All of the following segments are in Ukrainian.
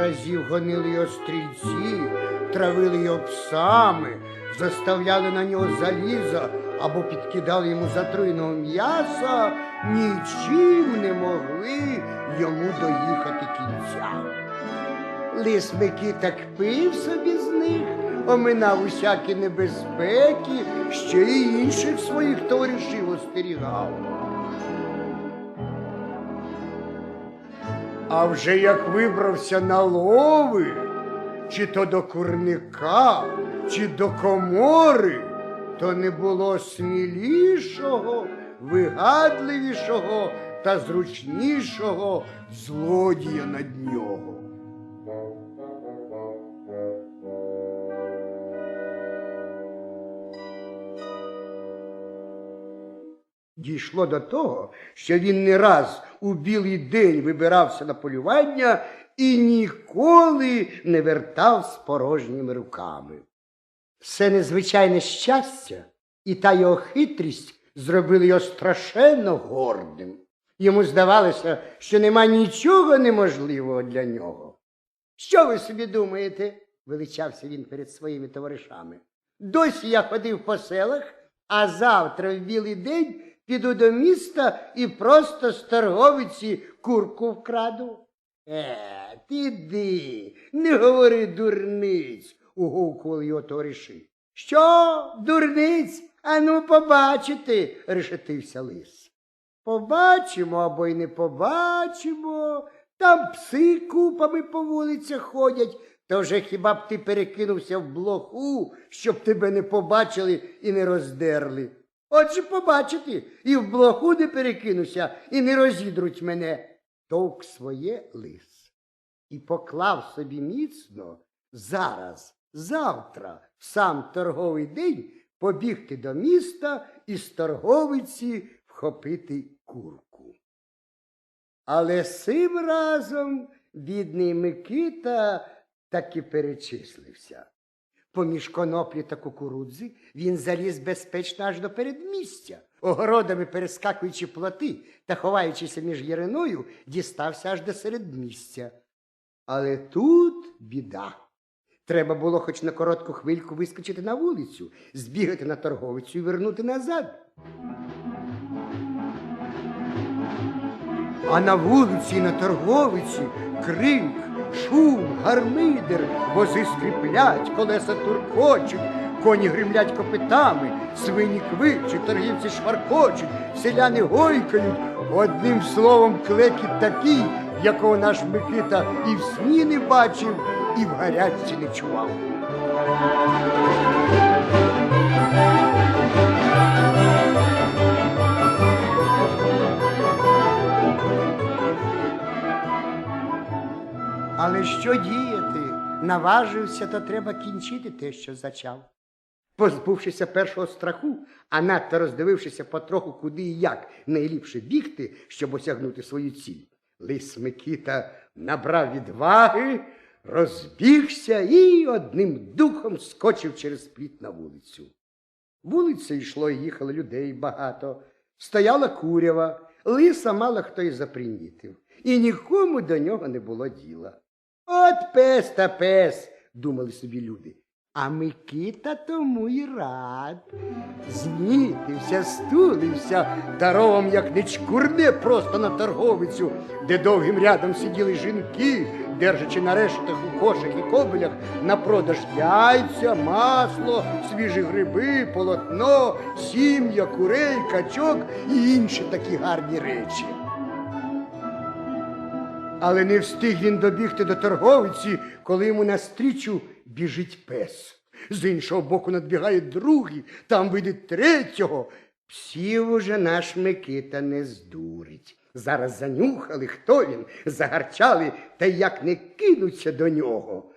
разів гонили його стрільці, травили його псами, заставляли на нього заліза або підкидали йому затруєного м'яса, нічим не могли йому доїхати кінця. Лис Микита кпив собі з них, оминав усякі небезпеки, ще й інших своїх товаришів остерігав. А вже як вибрався на лови, чи то до курника, чи до комори, то не було смілішого, вигадливішого та зручнішого злодія над нього. Дійшло до того, що він не раз у білий день вибирався на полювання і ніколи не вертав з порожніми руками. Все незвичайне щастя і та його хитрість зробили його страшенно гордим. Йому здавалося, що нема нічого неможливого для нього. Що ви собі думаєте? величався він перед своїми товаришами. Досі я ходив по селах, а завтра в білий день піду до міста і просто з торговиці курку вкраду. Е, піди, не говори дурниць, угукували його товариші. Що, дурниць? Ану, побачити, решетився лис. Побачимо або й не побачимо. Там пси купами по вулицях ходять. То вже хіба б ти перекинувся в блоху, щоб тебе не побачили і не роздерли. Отже, побачити, і в блоху не перекинуся, і не розідруть мене. Товк своє лис і поклав собі міцно зараз, завтра, в сам торговий день побігти до міста і з торговиці вхопити курку. Але сим разом бідний Микита таки перечислився. Поміж коноплі та кукурудзи він заліз безпечно аж до передмістя. Огородами перескакуючи плоти та ховаючися між яриною, дістався аж до середмістя. Але тут біда. Треба було хоч на коротку хвильку вискочити на вулицю, збігати на торговицю і вернути назад. А на вулиці і на торговиці крик, шум, гармидер, вози скріплять, колеса туркочуть, коні гримлять копитами, свині квичуть, торгівці шваркочуть, селяни гойкають. Одним словом, клекіт такий, якого наш Микита і в сні не бачив, і в гарячці не чував. Але що діяти? Наважився, то треба кінчити те, що зачав. Позбувшися першого страху, а надто роздивившися потроху, куди і як найліпше бігти, щоб осягнути свою ціль, лис Микита набрав відваги, розбігся і одним духом скочив через пліт на вулицю. Вулиця йшло і їхало людей багато. Стояла курява, лиса мало хто й запримітив, і нікому до нього не було діла. От пес та пес, думали собі люди. А Микита тому й рад. Знітився, стулився, даровом, як не чкурне, просто на торговицю, де довгим рядом сиділи жінки, держачи на рештах у кошах і кобелях на продаж яйця, масло, свіжі гриби, полотно, сім'я, курей, качок і інші такі гарні речі. Але не встиг він добігти до торговиці, коли йому навстрічу біжить пес. З іншого боку надбігає другий, там видить третього. Псів уже наш Микита не здурить. Зараз занюхали, хто він, загарчали, та як не кинуться до нього.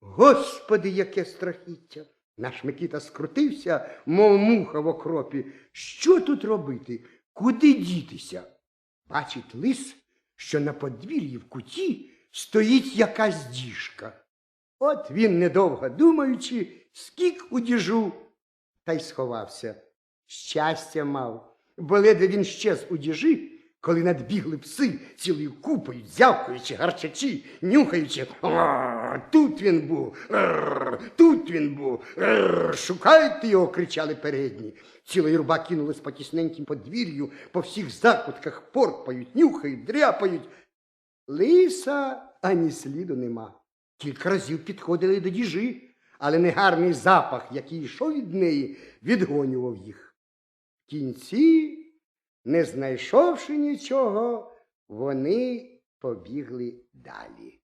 Господи, яке страхіття! Наш Микита скрутився, мов муха в окропі. Що тут робити? Куди дітися? Бачить лис, що на подвір'ї в куті стоїть якась діжка. От він, недовго думаючи, скік у діжу та й сховався. Щастя мав, бо ледве він щез у діжі, коли надбігли пси цілою купою, зявкаючи, гарчачі, нюхаючи. «Ар, Тут він був, «Ар, тут він був, «Ар, шукайте його, кричали передні. Ціла юрба кинулась по тісненьким подвір'ю, по всіх закутках порпають, нюхають, дряпають. Лиса ані сліду нема. Кілька разів підходили до діжі, але негарний запах, який йшов від неї, відгонював їх. В кінці, не знайшовши нічого, вони побігли далі.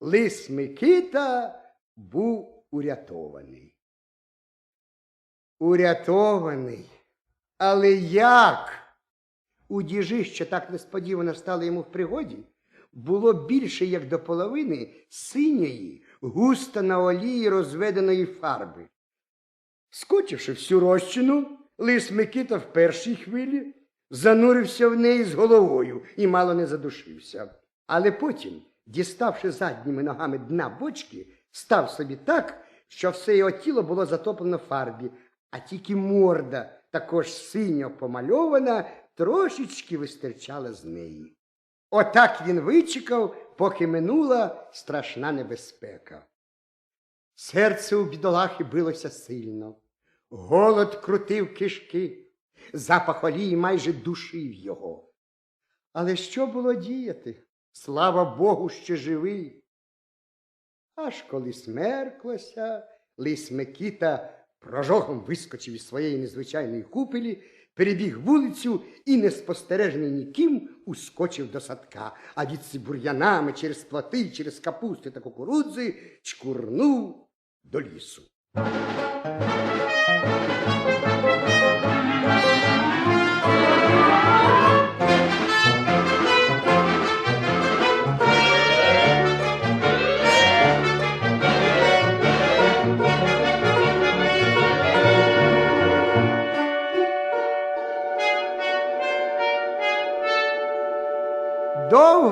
Лис Микита був урятований. Урятований. Але як? У діжі, що так несподівано стали йому в пригоді, було більше, як до половини, синьої, густо на олії розведеної фарби. Скочивши всю розчину, лис Микита в першій хвилі занурився в неї з головою і мало не задушився. Але потім, діставши задніми ногами дна бочки, став собі так, що все його тіло було затоплено фарбі, а тільки морда, також синьо помальована, трошечки вистирчала з неї. Отак він вичекав, поки минула страшна небезпека. Серце у бідолахи билося сильно, голод крутив кишки, запах олії майже душив його. Але що було діяти? Слава Богу, що живий. Аж коли смерклося, лис Микіта прожогом вискочив із своєї незвичайної купелі, перебіг вулицю і, неспостережений ніким, ускочив до садка, а відси бур'янами через плоти, через капусти та кукурудзи чкурнув до лісу.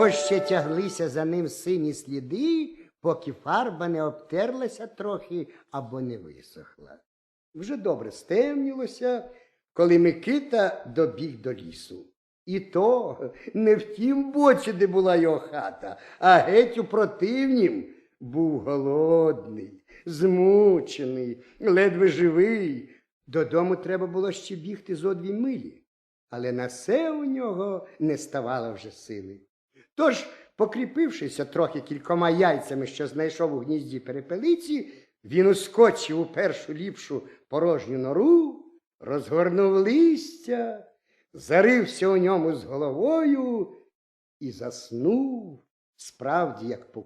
Довго ще тяглися за ним сині сліди, поки фарба не обтерлася трохи або не висохла. Вже добре стемнілося, коли Микита добіг до лісу. І то не в тім боці, де була його хата, а геть у противнім був голодний, змучений, ледве живий. Додому треба було ще бігти зо дві милі але на це у нього не ставало вже сили. Тож, покріпившися трохи кількома яйцями, що знайшов у гнізді перепелиці, він ускочив у першу ліпшу порожню нору, розгорнув листя, зарився у ньому з головою і заснув справді як по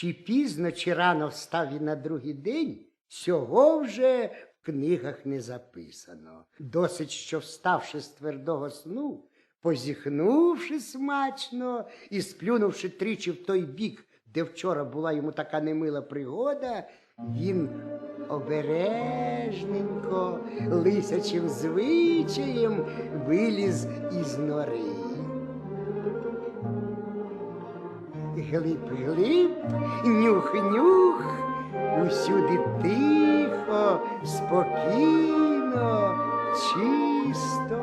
Чи пізно, чи рано встав він на другий день, цього вже в книгах не записано. Досить, що вставши з твердого сну, позіхнувши смачно і сплюнувши тричі в той бік, де вчора була йому така немила пригода, він обережненько, лисячим звичаєм виліз із нори. Глиб-глиб, нюх-нюх, усюди тихо, спокійно, чисто.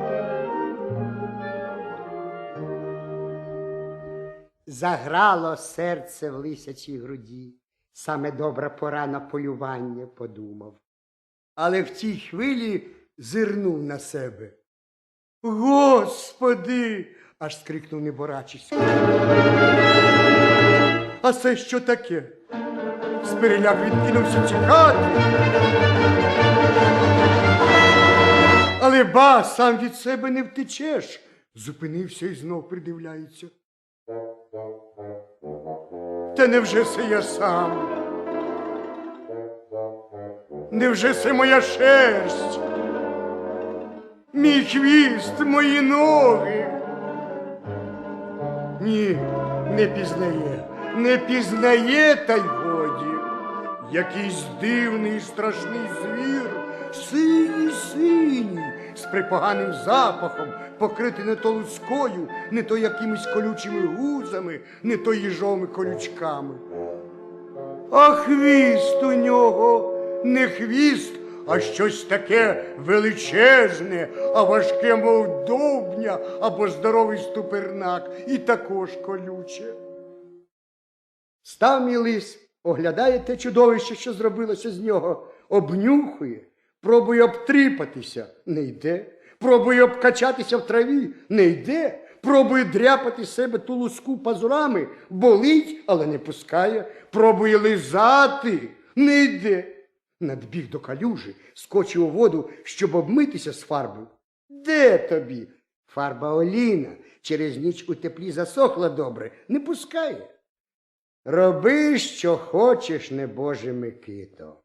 Заграло серце в лисячій груді, саме добра пора на полювання, подумав. Але в тій хвилі зирнув на себе. Господи! аж скрикнув неборачись. А це що таке? З переляк він кинувся тікати. Але ба, сам від себе не втечеш. Зупинився і знов придивляється. Та невже це я сам? Невже це моя шерсть? Мій хвіст, мої ноги? Ні, не пізнає, не пізнає, та й годі. Якийсь дивний страшний звір, синій синій, з припоганим запахом, покритий не то лускою, не то якимись колючими гузами, не то їжовими колючками. А хвіст у нього не хвіст, а щось таке величезне, а важке, мов довбня або здоровий ступернак, і також колюче. Став мій лис, оглядає те чудовище, що зробилося з нього, обнюхує, пробує обтріпатися, не йде, пробує обкачатися в траві, не йде, пробує дряпати себе ту луску пазурами, болить, але не пускає, пробує лизати, не йде. Надбіг до калюжі, скочив у воду, щоб обмитися з фарбою. Де тобі? Фарба Оліна через ніч у теплі засохла добре, не пускає. Роби, що хочеш, небоже Микито.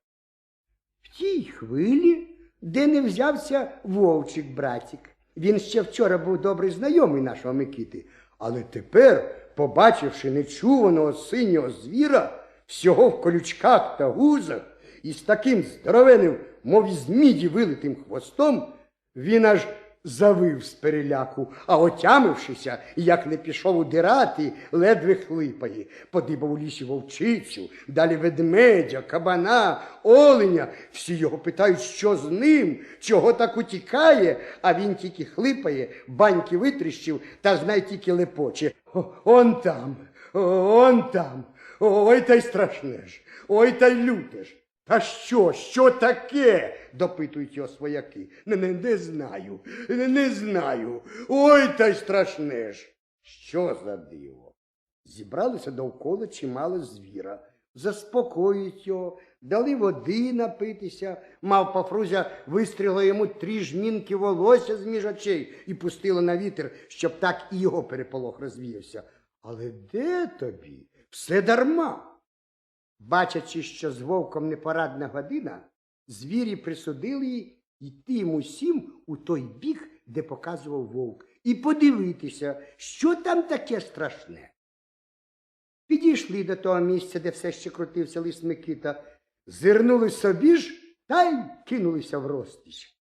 В тій хвилі, де не взявся вовчик братік. Він ще вчора був добрий знайомий нашого Микити, але тепер, побачивши нечуваного синього звіра, всього в колючках та гузах, і з таким здоровенним, мов із міді вилитим хвостом, він аж завив з переляку, а отямившися, як не пішов удирати, ледве хлипає. Подибав у лісі вовчицю, далі ведмедя, кабана, оленя. Всі його питають, що з ним, чого так утікає, а він тільки хлипає, баньки витріщив та знай тільки лепоче. Он там, он там. Ой та й страшне ж, ой та й люте ж. Та що, що таке? допитують його свояки. Не, не, не знаю, не, не знаю. Ой та й страшне ж. Що за диво? Зібралося довкола чимало звіра. Заспокоїть його, дали води напитися. Мавпа Фрузя вистрілила йому три жмінки волосся з між очей і пустила на вітер, щоб так і його переполох розвіявся. Але де тобі? Все дарма. Бачачи, що з вовком непорадна година, звірі присудили йти йому усім у той бік, де показував вовк, і подивитися, що там таке страшне. Підійшли до того місця, де все ще крутився лис Микита, зирнули собі ж та й кинулися в розтіч.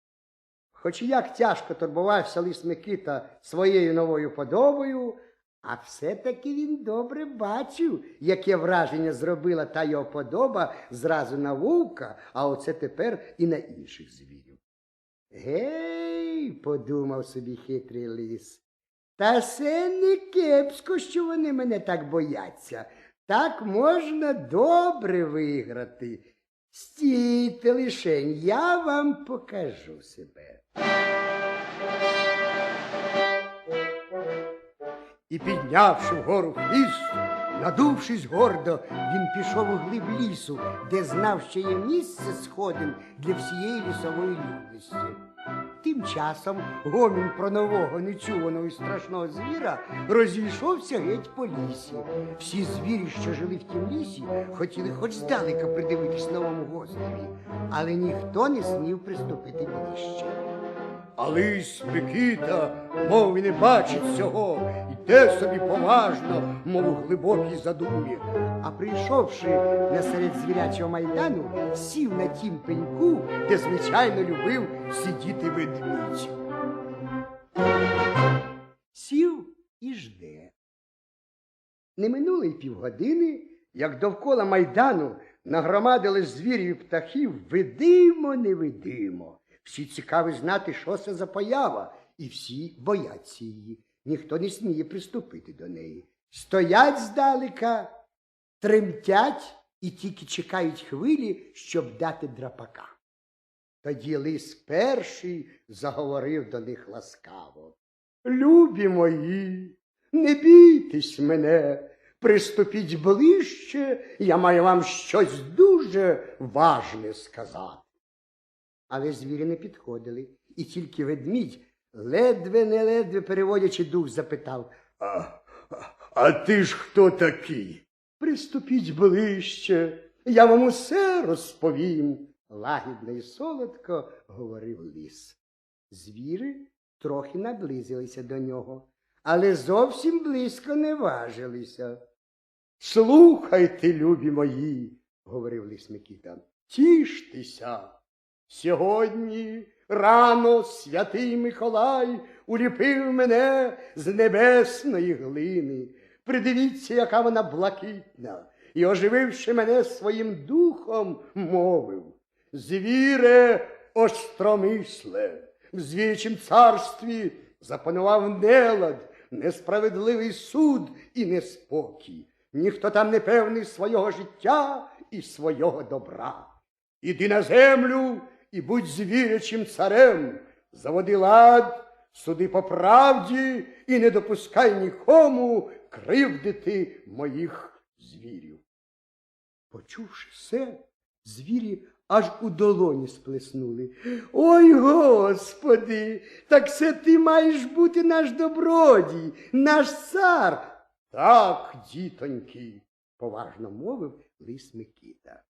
Хоч як тяжко турбувався лис Микита своєю новою подобою, а все-таки він добре бачив, яке враження зробила та його подоба зразу на вовка, а оце тепер і на інших звірів. Гей, подумав собі хитрий лис. Та це не кепсько, що вони мене так бояться. Так можна добре виграти. Стійте лишень, я вам покажу себе. І піднявши вгору хвіст, надувшись гордо, він пішов у глиб лісу, де знав, що є місце сходин для всієї лісової людності. Тим часом гомін про нового нечуваного і страшного звіра розійшовся геть по лісі. Всі звірі, що жили в тім лісі, хотіли хоч здалека придивитись новому гостеві, але ніхто не смів приступити ближче. А лис Микита, мов і не бачить цього, йде собі поважно, мов у глибокій задумі. А прийшовши на серед звірячого майдану, сів на тім пеньку, де звичайно любив сидіти ведмідь. Сів і жде. Не минуло й півгодини, як довкола майдану нагромадили звірів і птахів видимо, невидимо. Всі цікаві знати, що це за поява, і всі бояться її. Ніхто не сміє приступити до неї. Стоять здалека, тремтять і тільки чекають хвилі, щоб дати драпака. Тоді лис перший заговорив до них ласкаво. Любі мої, не бійтесь мене, приступіть ближче, я маю вам щось дуже важне сказати. Але звірі не підходили, і тільки ведмідь, ледве не ледве переводячи дух, запитав А, а, ти ж хто такий? Приступіть ближче, я вам усе розповім. Лагідно і солодко говорив ліс. Звіри трохи наблизилися до нього, але зовсім близько не важилися. Слухайте, любі мої, говорив ліс Микита, тіштеся. Сьогодні рано святий Миколай уліпив мене з небесної глини. Придивіться, яка вона блакитна, і, ожививши мене своїм духом, мовив Звіре остромисле, в звічім царстві запанував нелад, несправедливий суд і неспокій. Ніхто там не певний свого життя і свого добра. Іди на землю і будь звірячим царем, заводи лад, суди по правді і не допускай нікому кривдити моїх звірів. Почувши все, звірі аж у долоні сплеснули. Ой, господи, так це ти маєш бути наш добродій, наш цар. Так, дітоньки, поважно мовив лис Микита.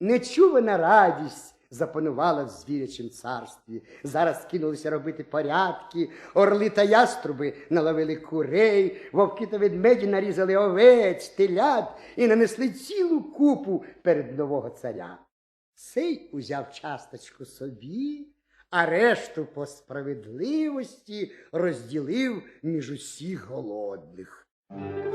Нечувана радість запанувала в звірячім царстві. Зараз кинулися робити порядки, орли та яструби наловили курей, вовки та ведмеді нарізали овець, телят і нанесли цілу купу перед нового царя. Сей узяв часточку собі, а решту по справедливості розділив між усіх голодних.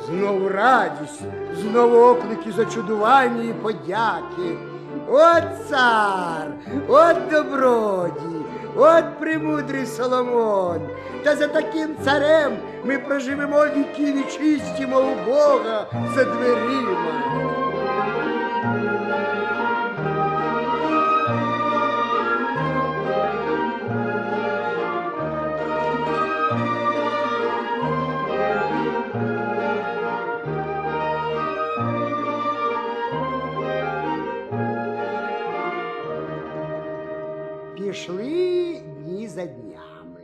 Знову радість, знову оклики зачудування і подяки. От цар, от добродій, от премудрий Соломон. Та за таким царем ми проживемо віки вічисті, мов Бога за дверима. Пішли дні за днями.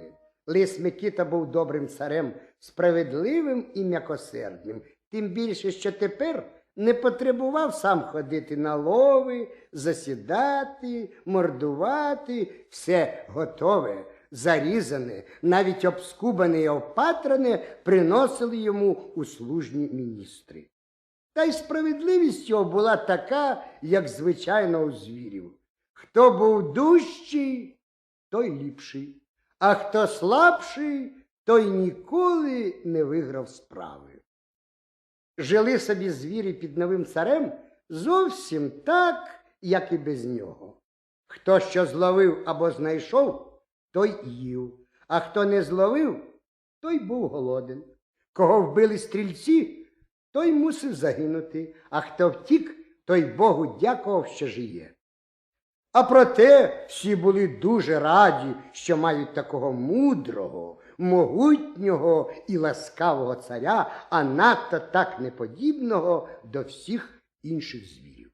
Лис Микита був добрим царем, справедливим і м'якосердним, тим більше, що тепер не потребував сам ходити на лови, засідати, мордувати, все готове, зарізане, навіть обскубане і опатране приносили йому услужні міністри. Та й справедливість його була така, як звичайно у звірів. Хто був дужчий, той ліпший, а хто слабший, той ніколи не виграв справи. Жили собі звірі під новим царем зовсім так, як і без нього. Хто що зловив або знайшов, той їв, а хто не зловив, той був голоден. Кого вбили стрільці, той мусив загинути, а хто втік, той Богу дякував, що жиє. А проте всі були дуже раді, що мають такого мудрого, могутнього і ласкавого царя, а надто так неподібного до всіх інших звірів.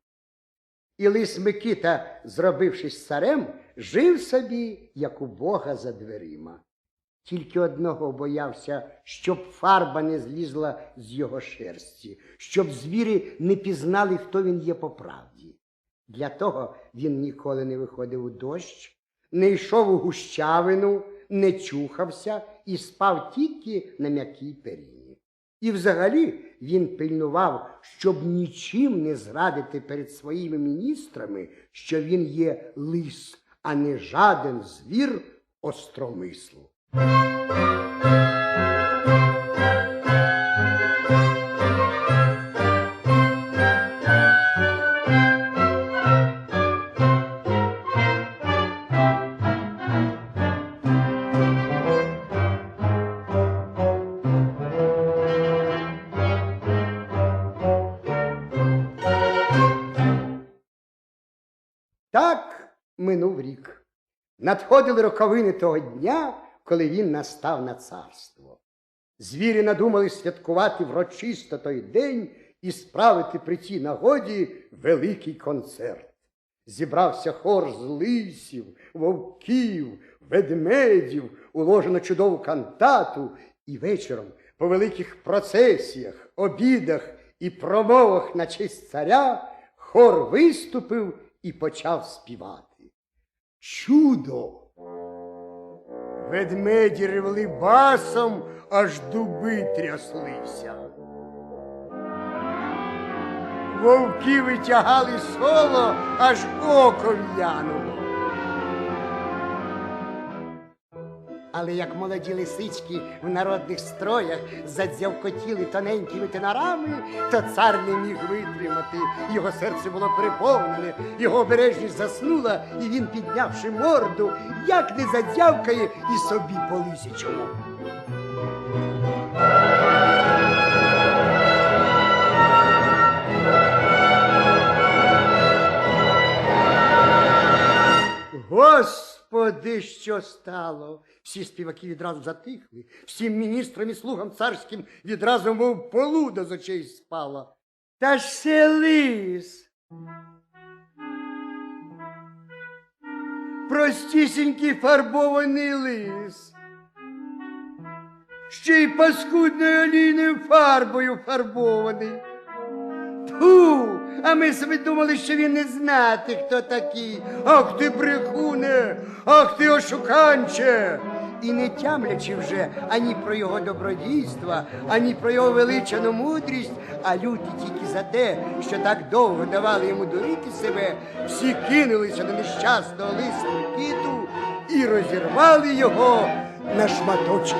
І лис Микита, зробившись царем, жив собі, як у Бога за дверима. Тільки одного боявся, щоб фарба не злізла з його шерсті, щоб звірі не пізнали, хто він є по правді. Для того він ніколи не виходив у дощ, не йшов у гущавину, не чухався і спав тільки на м'якій перині. І взагалі він пильнував, щоб нічим не зрадити перед своїми міністрами, що він є лис, а не жаден звір остромислу. Минув рік. Надходили роковини того дня, коли він настав на царство. Звірі надумали святкувати врочисто той день і справити при тій нагоді великий концерт. Зібрався хор з лисів, вовків, ведмедів, уложено чудову кантату, і вечором по великих процесіях, обідах і промовах на честь царя хор виступив і почав співати. Чудо! Ведмеді ревли басом, аж дуби тряслися. Вовки витягали соло, аж око в'януло. Але як молоді лисички в народних строях задзявкотіли тоненькими тенорами, то цар не міг витримати. Його серце було переповнене, його обережність заснула, і він, піднявши морду, як не задзявкає і собі по лисячому. Господи, що стало? Всі співаки відразу затихли, всім міністрам і слугам царським відразу, мов полуда з очей спала. Та ж це лис. Простісінький фарбований лис. Ще й паскудною олійною фарбою фарбований. Ту, а ми собі думали, що він не знати, хто такий. Ах ти брехуне, ах ти ошуканче. І не тямлячи вже ані про його добродійства, ані про його величану мудрість, а люті тільки за те, що так довго давали йому дурити себе, всі кинулися до нещасного лису Микиту і розірвали його на шматочки.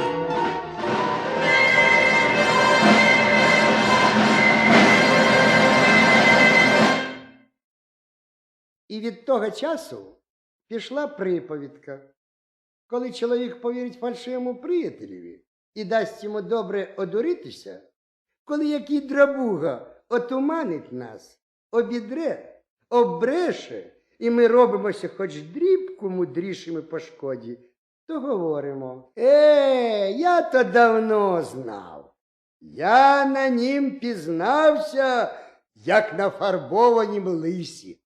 І від того часу пішла приповідка. Коли чоловік повірить фальшивому приятелеві і дасть йому добре одуритися, коли який драбуга отуманить нас, обідре, оббреше, і ми робимося хоч дрібку мудрішими по шкоді, то говоримо, е, я то давно знав. Я на нім пізнався, як на фарбованім лисі.